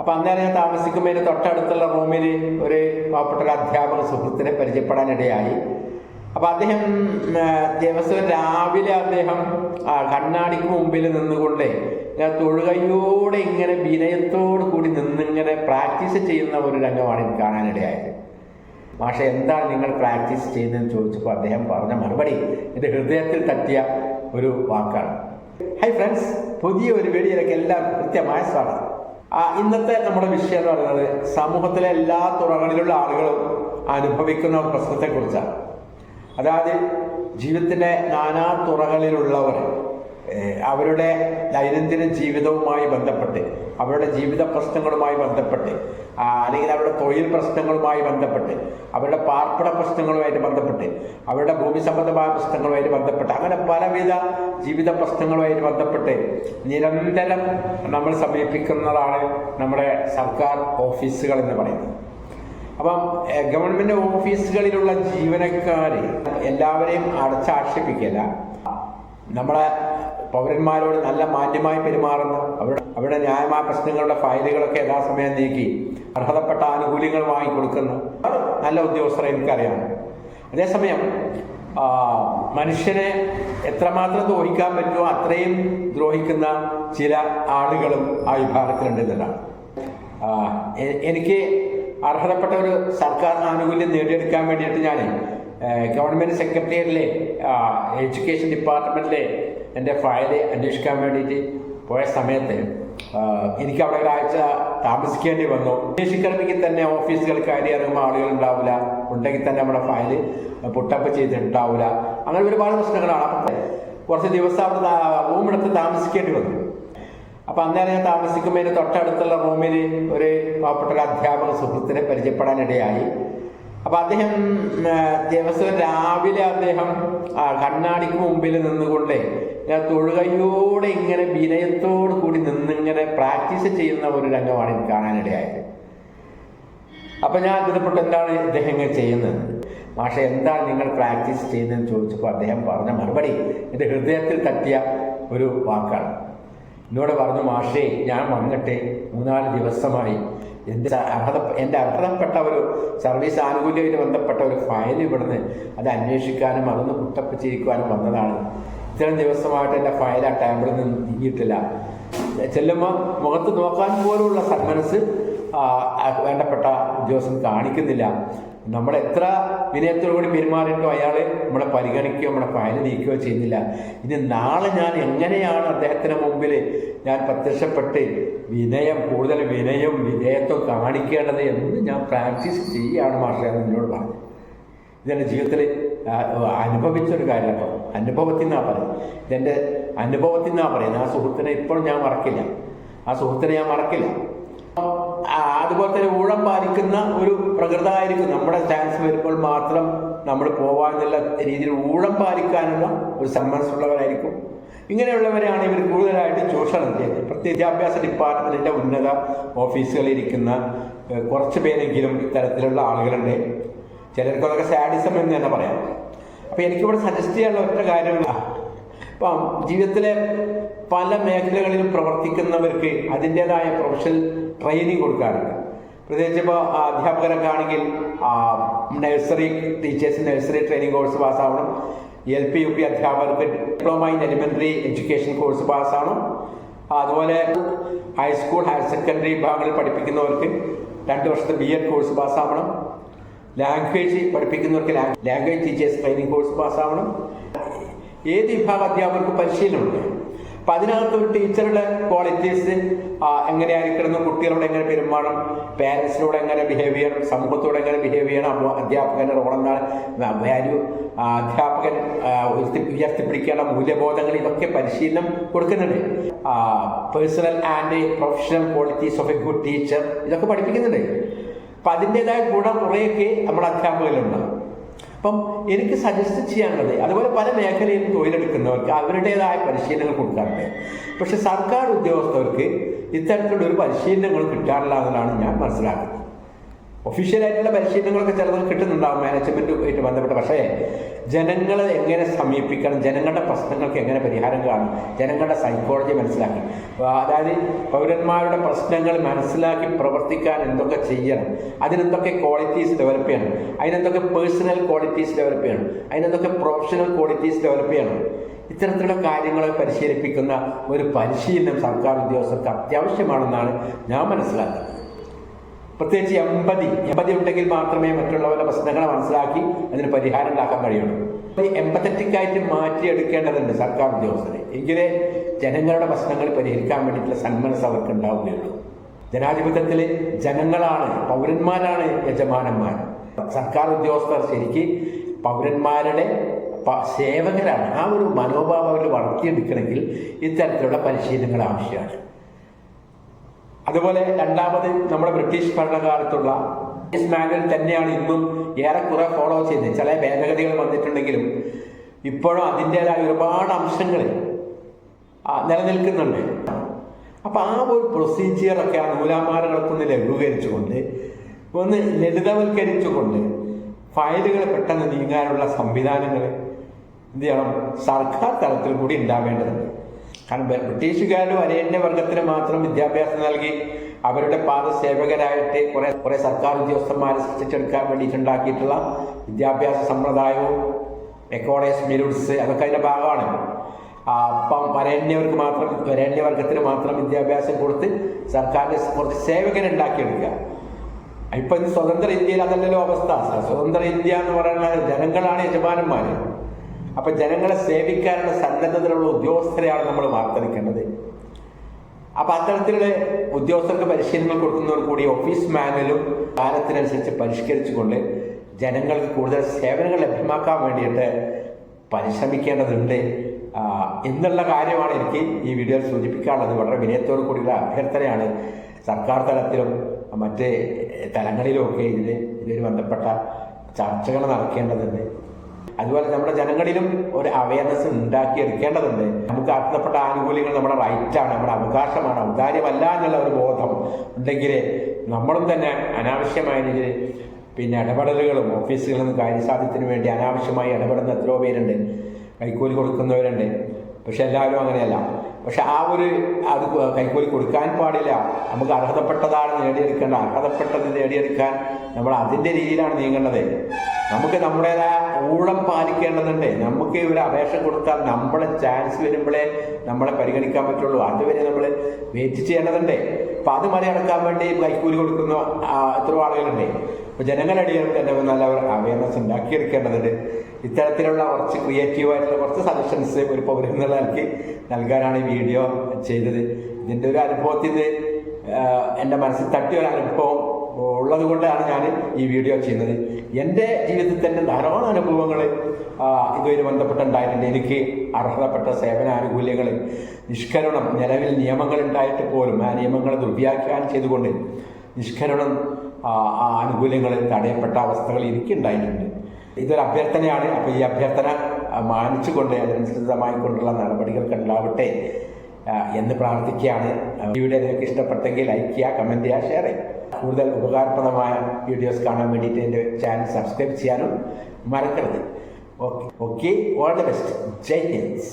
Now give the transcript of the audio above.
അപ്പൊ അന്നേരം ഞാൻ താമസിക്കുമ്പോൾ തൊട്ടടുത്തുള്ള റൂമിൽ ഒരു പാവപ്പെട്ട ഒരു അധ്യാപക സുഹൃത്തിനെ പരിചയപ്പെടാനിടയായി. അപ്പൊ അദ്ദേഹം ദിവസം രാവിലെ അദ്ദേഹം കണ്ണാടിക്ക് മുമ്പിൽ നിന്നുകൊണ്ട് ഞാൻ തൊഴുകയോടെ ഇങ്ങനെ വിനയത്തോടു കൂടി നിന്നിങ്ങനെ പ്രാക്ടീസ് ചെയ്യുന്ന ഒരു രംഗമാണ് എനിക്ക് കാണാനിടയായത്. മാഷെ എന്താണ് നിങ്ങൾ പ്രാക്ടീസ് ചെയ്യുന്നതെന്ന് ചോദിച്ചപ്പോൾ അദ്ദേഹം പറഞ്ഞ മറുപടി എന്റെ ഹൃദയത്തിൽ തട്ടിയ ഒരു വാക്കാണ്. ഹൈ ഫ്രണ്ട്സ് പുതിയ ഒരു വീഡിയോയിലേക്ക് എല്ലാവർക്കും കൃത്യമായ സ്വാഗതം. ഇന്നത്തെ നമ്മുടെ വിഷയം എന്ന് പറയുന്നത് സമൂഹത്തിലെ എല്ലാ തുറകളിലുള്ള ആളുകളും അനുഭവിക്കുന്ന പ്രശ്നത്തെ പ്രശ്നത്തെക്കുറിച്ചാണ്. അതായത് ജീവിതത്തിന്റെ നാനാ തുറകളിലുള്ളവർ അവരുടെ ദൈനംദിന ജീവിതവുമായി ബന്ധപ്പെട്ട് അവരുടെ ജീവിത പ്രശ്നങ്ങളുമായി ബന്ധപ്പെട്ട് അല്ലെങ്കിൽ അവരുടെ തൊഴിൽ പ്രശ്നങ്ങളുമായി ബന്ധപ്പെട്ട് അവരുടെ പാർപ്പിട പ്രശ്നങ്ങളുമായിട്ട് ബന്ധപ്പെട്ട് അവരുടെ ഭൂമി സംബന്ധമായ പ്രശ്നങ്ങളുമായിട്ട് ബന്ധപ്പെട്ട് അങ്ങനെ പലവിധ ജീവിത പ്രശ്നങ്ങളുമായിട്ട് ബന്ധപ്പെട്ട് നിരന്തരം നമ്മൾ സമീപിക്കുന്നതാണ് നമ്മുടെ സർക്കാർ ഓഫീസുകൾ എന്ന് പറയുന്നത്. അപ്പം ഗവൺമെന്റ് ഓഫീസുകളിലുള്ള ജീവനക്കാർ എല്ലാവരെയും അടച്ചാക്ഷേപിക്കില്ല നമ്മളെ പൗരന്മാരോട് നല്ല മാന്യമായി പെരുമാറുന്ന അവരുടെ അവരുടെ ന്യായമായ പ്രശ്നങ്ങളുടെ ഫയലുകളൊക്കെ യഥാസമയം നീക്കി അർഹതപ്പെട്ട ആനുകൂല്യങ്ങൾ വാങ്ങിക്കൊടുക്കുന്ന നല്ല ഉദ്യോഗസ്ഥരെ എനിക്കറിയാം. അതേസമയം മനുഷ്യനെ എത്രമാത്രം ദ്രോഹിക്കാൻ പറ്റുമോ അത്രയും ദ്രോഹിക്കുന്ന ചില ആളുകളും ആ വിഭാഗത്തിലുണ്ട് എന്നതാണ് എനിക്ക് അർഹതപ്പെട്ട ഒരു സർക്കാർ ആനുകൂല്യം നേടിയെടുക്കാൻ വേണ്ടിയിട്ട് ഞാൻ ഗവൺമെന്റ് സെക്രട്ടേറിയറ്റിലെ എഡ്യൂക്കേഷൻ ഡിപ്പാർട്ട്മെന്റിലെ എന്റെ ഫയൽ അന്വേഷിക്കാൻ വേണ്ടിയിട്ട് പോയ സമയത്ത് എനിക്ക് അവിടെ ഒരാഴ്ച താമസിക്കേണ്ടി വന്നു. അന്വേഷിക്കണമെങ്കിൽ തന്നെ ഓഫീസുകൾ കയറി ഇറങ്ങുമ്പോൾ ആളുകൾ ഉണ്ടാവില്ല ഉണ്ടെങ്കിൽ തന്നെ നമ്മുടെ ഫയൽ പുട്ടപ്പ് ചെയ്തിട്ടുണ്ടാവില്ല അങ്ങനെ ഒരുപാട് പ്രശ്നങ്ങളാണ്. അപ്പം കുറച്ച് ദിവസം അവിടെ റൂം എടുത്ത് താമസിക്കേണ്ടി വന്നു. അപ്പം അന്നേരം ഞാൻ താമസിക്കുമ്പോൾ തൊട്ടടുത്തുള്ള റൂമിൽ ഒരു പാവപ്പെട്ട ഒരു അധ്യാപക സുഹൃത്തിനെ പരിചയപ്പെടാനിടയായി. അപ്പൊ അദ്ദേഹം ദിവസം രാവിലെ അദ്ദേഹം കണ്ണാടിക്ക് മുമ്പിൽ നിന്നുകൊണ്ട് തൊഴുകയോടെ ഇങ്ങനെ വിനയത്തോട് കൂടി നിന്നിങ്ങനെ പ്രാക്ടീസ് ചെയ്യുന്ന ഒരു രംഗമാണ് എനിക്ക് കാണാനിടയായത്. അപ്പൊ ഞാൻ അത്ഭുതപ്പെട്ടു എന്താണ് ഇദ്ദേഹം ഇങ്ങനെ ചെയ്യുന്നത്? പക്ഷേ എന്താണ് നിങ്ങൾ പ്രാക്ടീസ് ചെയ്യുന്നതെന്ന് ചോദിച്ചപ്പോൾ അദ്ദേഹം പറഞ്ഞ മറുപടി എന്റെ ഹൃദയത്തിൽ തട്ടിയ ഒരു വാക്കാണ്. എന്നോട് പറഞ്ഞു മാഷേ ഞാൻ വന്നിട്ട് മൂന്നാൽ ദിവസമായി എന്റെ അർഹത എന്റെ അർഹതപ്പെട്ട ഒരു സർവീസ് ആനുകൂല്യവുമായി ബന്ധപ്പെട്ട ഒരു ഫയൽ ഇവിടുന്ന് അത് അന്വേഷിക്കാനും അതൊന്ന് കുട്ടപ്പിച്ചിരിക്കുവാനും വന്നതാണ്. ഇത്രയും ദിവസമായിട്ട് എന്റെ ഫയൽ ആ ടേബിളിൽ നിന്ന് നീങ്ങിയിട്ടില്ല. ചെല്ലുമ്പോൾ മുഖത്ത് നോക്കാൻ പോലുള്ള സന്മനസ് വേണ്ടപ്പെട്ട ഉദ്യോഗസ്ഥൻ കാണിക്കുന്നില്ല. നമ്മൾ എത്ര വിനയത്തോടു കൂടി പെരുമാറിയിട്ടോ അയാൾ നമ്മളെ പരിഗണിക്കുകയോ നമ്മളെ ഫയൽ നീക്കുകയോ ചെയ്യുന്നില്ല. ഇനി നാളെ ഞാൻ എങ്ങനെയാണ് അദ്ദേഹത്തിന് മുമ്പിൽ ഞാൻ പ്രത്യക്ഷപ്പെട്ട് വിനയം കൂടുതൽ വിനയം വിധേയത്വം കാണിക്കേണ്ടത് എന്ന് ഞാൻ പ്രാക്ടീസ് ചെയ്യുകയാണ് മാഷേ എന്ന് എന്നോട് പറഞ്ഞു ഇതെന്റെ ജീവിതത്തിൽ അനുഭവിച്ചൊരു കാര്യമാണ് അനുഭവത്തിൽ നിന്നാണ് പറയുന്നത് ഇതെന്റെ അനുഭവത്തിൽ നിന്നാണ് പറയുന്നത് ആ സുഹൃത്തിനെ ഇപ്പോഴും ഞാൻ മറക്കില്ല. ആ സുഹൃത്തിനെ ഞാൻ മറക്കില്ല. ഊഴം പാലിക്കുന്ന ഒരു പ്രകൃതമായിരിക്കും നമ്മുടെ ചാൻസ് വരുമ്പോൾ മാത്രം നമ്മൾ പോവാന്നുള്ള രീതിയിൽ ഊഴം പാലിക്കാനുള്ള ഒരു സമ്മനസ്സുള്ളവരായിരിക്കും ഇങ്ങനെയുള്ളവരാണ് ഇവർ കൂടുതലായിട്ട് ചൂഷണം ചെയ്യുന്നത്. പ്രത്യേക വിദ്യാഭ്യാസ ഡിപ്പാർട്ട്മെന്റിന്റെ ഉന്നത ഓഫീസുകളിൽ ഇരിക്കുന്ന കുറച്ച് പേരെങ്കിലും ഇത്തരത്തിലുള്ള ആളുകളുണ്ട്. ചിലർക്കൊക്കെ സാഡിസം എന്ന് തന്നെ പറയാം. അപ്പോൾ എനിക്കിവിടെ സജസ്റ്റ് ചെയ്യാനുള്ള ഒറ്റ കാര്യമില്ല ഇപ്പം ജീവിതത്തിലെ പല മേഖലകളിലും പ്രവർത്തിക്കുന്നവർക്ക് അതിന്റേതായ പ്രൊഫഷണൽ ട്രെയിനിങ് കൊടുക്കാറുണ്ട്. പ്രത്യേകിച്ച് ഇപ്പോൾ അധ്യാപകരൊക്കെ ആണെങ്കിൽ nursery teachers nursery training course പാസ്സാവണം L P U P അധ്യാപകർക്ക് diploma in elementary education course പാസ്സാവണം അതുപോലെ ഹൈസ്കൂൾ ഹയർ സെക്കൻഡറി വിഭാഗങ്ങളിൽ പഠിപ്പിക്കുന്നവർക്ക് രണ്ട് വർഷത്തെ ബി എഡ് കോഴ്സ് പാസ്സാവണം ലാംഗ്വേജ് പഠിപ്പിക്കുന്നവർക്ക് ലാംഗ്വേജ് ടീച്ചേഴ്സ് ട്രെയിനിങ് കോഴ്സ് പാസ്സാവണം ഏത് വിഭാഗ അധ്യാപകർക്ക് പരിശീലനമുണ്ട്? അപ്പൊ അതിനകത്ത് ഒരു ടീച്ചറുടെ ക്വാളിറ്റീസ് എങ്ങനെയായിരിക്കണം കുട്ടികളോട് എങ്ങനെ പെരുമാറണം പേരൻസിനോട് എങ്ങനെ ബിഹേവ് ചെയ്യണം സമൂഹത്തോട് എങ്ങനെ ബിഹേവ് ചെയ്യണം അപ്പോൾ അധ്യാപകന്റെ റോൾ എന്താണ് വാല്യൂ അധ്യാപകൻ ഉയർത്തിപ്പിടിക്കേണ്ട മൂല്യബോധങ്ങൾ ഇതൊക്കെ പരിശീലനം കൊടുക്കുന്നുണ്ട്. Personal and professional qualities of a good teacher ഇതൊക്കെ പഠിപ്പിക്കുന്നുണ്ട്. അപ്പൊ അതിന്റെതായ ഗുണം കുറേയൊക്കെ നമ്മുടെ അധ്യാപകരിലുണ്ടാകും അപ്പം എനിക്ക് സജസ്റ്റ് ചെയ്യാനുള്ളത് അതുപോലെ പല മേഖലയിലും തൊഴിലെടുക്കുന്നവർക്ക് അവരുടേതായ പരിശീലനങ്ങൾ കൊടുക്കാറുണ്ട്. പക്ഷെ സർക്കാർ ഉദ്യോഗസ്ഥർക്ക് ഇത്തരത്തിലുള്ള ഒരു പരിശീലനങ്ങൾ കിട്ടാറില്ല എന്നതാണ് ഞാൻ മനസ്സിലാക്കുന്നത്. ഒഫീഷ്യലായിട്ടുള്ള പരിശീലനങ്ങളൊക്കെ ചിലതൊക്കെ കിട്ടുന്നുണ്ടാവും മാനേജ്മെന്റുമായിട്ട് ബന്ധപ്പെട്ട്. പക്ഷേ ജനങ്ങളെ എങ്ങനെ സമീപിക്കണം? ജനങ്ങളുടെ പ്രശ്നങ്ങൾക്ക് എങ്ങനെ പരിഹാരം കാണും? ജനങ്ങളുടെ സൈക്കോളജി മനസ്സിലാക്കി. അതായത് പൗരന്മാരുടെ പ്രശ്നങ്ങൾ മനസ്സിലാക്കി പ്രവർത്തിക്കാൻ എന്തൊക്കെ ചെയ്യണം? അതിനെന്തൊക്കെ ക്വാളിറ്റീസ് ഡെവലപ്പ് ചെയ്യണം? അതിനെന്തൊക്കെ പേഴ്സണൽ ക്വാളിറ്റീസ് ഡെവലപ്പ് ചെയ്യണം? അതിനെന്തൊക്കെ പ്രൊഫഷണൽ ക്വാളിറ്റീസ് ഡെവലപ്പ് ചെയ്യണം? ഇത്തരത്തിലുള്ള കാര്യങ്ങളെ പരിശീലിപ്പിക്കുന്ന ഒരു പരിശീലനം സർക്കാർ ഉദ്യോഗസ്ഥർക്ക് അത്യാവശ്യമാണെന്നാണ് ഞാൻ മനസ്സിലാക്കുന്നത്. പ്രത്യേകിച്ച് എമ്പതി എമ്പതി ഉണ്ടെങ്കിൽ മാത്രമേ മറ്റുള്ളവരുടെ പ്രശ്നങ്ങളെ മനസ്സിലാക്കി അതിന് പരിഹാരം ഉണ്ടാക്കാൻ കഴിയുള്ളൂ. എമ്പത്തറ്റിക് ആയിട്ട് മാറ്റിയെടുക്കേണ്ടതുണ്ട് സർക്കാർ ഉദ്യോഗസ്ഥരെ. എങ്കിലേ ജനങ്ങളുടെ പ്രശ്നങ്ങൾ പരിഹരിക്കാൻ വേണ്ടിയിട്ടുള്ള സന്മനസ് അവർക്ക് ഉണ്ടാവുകയുള്ളൂ. ജനാധിപത്യത്തിൽ ജനങ്ങളാണ് പൗരന്മാരാണ് യജമാനന്മാർ. സർക്കാർ ഉദ്യോഗസ്ഥർ ശരിക്ക് പൗരന്മാരുടെ സേവകരാണ്. ആ ഒരു മനോഭാവം അവർ വളർത്തിയെടുക്കണമെങ്കിൽ ഇത്തരത്തിലുള്ള പരിശീലനങ്ങൾ ആവശ്യമാണ്. അതുപോലെ രണ്ടാമത് നമ്മുടെ ബ്രിട്ടീഷ് ഭരണകാലത്തുള്ള പോലീസ് മാനുവൽ തന്നെയാണ് ഇന്നും ഏറെക്കുറെ ഫോളോ ചെയ്യുന്നത്. ചില ഭേദഗതികൾ വന്നിട്ടുണ്ടെങ്കിലും ഇപ്പോഴും അതിന്റെതായ ഒരുപാട് അംശങ്ങൾ നിലനിൽക്കുന്നുണ്ട്. അപ്പോൾ ആ ഒരു പ്രൊസീജിയറൊക്കെ ആ നൂലാമാലകൾക്കൊന്ന് ലഘൂകരിച്ചുകൊണ്ട് ഒന്ന് ലളിതവൽക്കരിച്ചുകൊണ്ട് ഫയലുകൾ പെട്ടെന്ന് നീങ്ങാനുള്ള സംവിധാനങ്ങൾ എന്ത് ചെയ്യണം? സർക്കാർ തലത്തിൽ കൂടി ഉണ്ടാവേണ്ടതുണ്ട്. കാരണം വരേണ്യ വർഗത്തിന് മാത്രം വിദ്യാഭ്യാസം നൽകി അവരുടെ പാദസേവകരായിട്ട് കുറെ കുറെ സർക്കാർ ഉദ്യോഗസ്ഥന്മാരെ സൃഷ്ടിച്ചെടുക്കാൻ വേണ്ടിയിട്ടുണ്ടാക്കിയിട്ടുള്ള വിദ്യാഭ്യാസ സമ്പ്രദായവും എക്കോളേസ് മിരുട്സ് അതൊക്കെ അതിന്റെ ഭാഗമാണ്. അപ്പം വരേണ്യവർക്ക് മാത്രം വരേണ്യവർഗത്തിന് മാത്രം വിദ്യാഭ്യാസം കൊടുത്ത് സർക്കാരിന്റെ കുറച്ച് സേവകരുണ്ടാക്കിയെടുക്കുക ഇപ്പൊ സ്വതന്ത്ര ഇന്ത്യയിൽ അതല്ലല്ലോ അവസ്ഥ. സ്വതന്ത്ര ഇന്ത്യ എന്ന് പറയുന്നത് ജനങ്ങളാണ് യജമാനന്മാര്. അപ്പൊ ജനങ്ങളെ സേവിക്കാനുള്ള സന്നദ്ധതയിലുള്ള ഉദ്യോഗസ്ഥരെയാണ് നമ്മൾ വാർത്തെടുക്കേണ്ടത്. അപ്പൊ അത്തരത്തിലുള്ള ഉദ്യോഗസ്ഥർക്ക് പരിശീലനം കൊടുക്കുന്നവർ കൂടി ഓഫീസ് മാനുവലും കാലത്തിനനുസരിച്ച് പരിഷ്കരിച്ചുകൊണ്ട് ജനങ്ങൾക്ക് കൂടുതൽ സേവനങ്ങൾ ലഭ്യമാക്കാൻ വേണ്ടിയിട്ട് പരിശ്രമിക്കേണ്ടതുണ്ട്. എന്നുള്ള കാര്യമാണ് എനിക്ക് ഈ വീഡിയോയിൽ സൂചിപ്പിക്കാനുള്ളത്. വളരെ വിനയത്തോടു കൂടിയുള്ള അഭ്യർത്ഥനയാണ്. സർക്കാർ തലത്തിലും മറ്റ് തലങ്ങളിലുമൊക്കെ ഇതിന് ഇതിന് ബന്ധപ്പെട്ട ചർച്ചകൾ നടക്കേണ്ടതുണ്ട്. അതുപോലെ നമ്മുടെ ജനങ്ങളിലും ഒരു അവയർനെസ് ഉണ്ടാക്കിയെടുക്കേണ്ടതുണ്ട്. നമുക്ക് അർത്ഥപ്പെട്ട ആനുകൂല്യങ്ങൾ നമ്മുടെ റൈറ്റാണ് നമ്മുടെ അവകാശമാണ് ഔദാര്യമല്ല എന്നുള്ള ഒരു ബോധം ഉണ്ടെങ്കിൽ നമ്മളും തന്നെ അനാവശ്യമായ പിന്നെ ഇടപെടലുകളും ഓഫീസുകളിൽ നിന്ന് കാര്യസാധ്യത്തിന് വേണ്ടി അനാവശ്യമായി ഇടപെടുന്ന എത്രയോ പേരുണ്ട്. കൈക്കൂലി കൊടുക്കുന്നവരുണ്ട്. പക്ഷെ എല്ലാവരും അങ്ങനെയല്ല. പക്ഷെ ആ ഒരു അത് കൈക്കൂലി കൊടുക്കാൻ പാടില്ല. നമുക്ക് അർഹതപ്പെട്ടതാണ് നേടിയെടുക്കേണ്ട അർഹതപ്പെട്ടത് നേടിയെടുക്കാൻ നമ്മൾ അതിന്റെ രീതിയിലാണ് നീങ്ങേണ്ടത്. നമുക്ക് നമ്മുടേതായ ഊഴം പാലിക്കേണ്ടതുണ്ട്. നമുക്ക് ഒരു അപേക്ഷ കൊടുത്താൽ നമ്മളെ ചാൻസ് വരുമ്പോഴേ നമ്മളെ പരിഗണിക്കാൻ പറ്റുള്ളൂ. അതുവരെ നമ്മൾ വെയിറ്റ് ചെയ്യേണ്ടതുണ്ട്. അപ്പം അത് മറികടക്കാൻ വേണ്ടി കൈക്കൂലി കൊടുക്കുന്ന എത്ര ആളുകളുണ്ട്. അപ്പോൾ ജനങ്ങളുടെ ഇടയിൽ തന്നെ നല്ല അവയർനെസ് ഉണ്ടാക്കിയെടുക്കേണ്ടതുണ്ട്. ഇത്തരത്തിലുള്ള കുറച്ച് ക്രിയേറ്റീവായിട്ടുള്ള കുറച്ച് സജഷൻസ് ഒരു പൗരൻ നൽകി നൽകാനാണ് ഈ വീഡിയോ ചെയ്തത്. ഇതിന്റെ ഒരു അനുഭവത്തിൽ എന്റെ മനസ്സിൽ തട്ടിയ ഒരു അനുഭവം ഉള്ളത് കൊണ്ടാണ് ഞാൻ ഈ വീഡിയോ ചെയ്യുന്നത്. എന്റെ ജീവിതത്തിൽ തന്നെ ധാരാളം അനുഭവങ്ങൾ ഇതുവരെ ബന്ധപ്പെട്ടുണ്ടായിട്ടുണ്ട്. എനിക്ക് അർഹതപ്പെട്ട സേവന ആനുകൂല്യങ്ങൾ നിഷ്കരണം നിലവിൽ നിയമങ്ങൾ ഉണ്ടായിട്ട് പോലും ആ നിയമങ്ങളെ ദുർവ്യാഖ്യാനം ചെയ്തുകൊണ്ട് നിഷ്കരണം ആ ആനുകൂല്യങ്ങളിൽ തടയപ്പെട്ട അവസ്ഥകൾ എനിക്കുണ്ടായിട്ടുണ്ട്. ഇതൊരു അഭ്യർത്ഥനയാണ്. അപ്പോൾ ഈ അഭ്യർത്ഥന മാനിച്ചുകൊണ്ട് അതിനനുസൃതമായി കൊണ്ടുള്ള നടപടികൾക്ക് ഉണ്ടാവട്ടെ എന്ന് പ്രാർത്ഥിക്കുകയാണ്. വീഡിയോ നിങ്ങൾക്ക് ഇഷ്ടപ്പെട്ടെങ്കിൽ ലൈക്ക് ചെയ്യുക കമന്റ് ചെയ്യുക ഷെയർ ചെയ്യുക. കൂടുതൽ ഉപകാരപ്രദമായ വീഡിയോസ് കാണാൻ വേണ്ടിയിട്ട് എന്റെ ചാനൽ സബ്സ്ക്രൈബ് ചെയ്യാനും മറക്കരുത്. Okay okay all the best Jai Hind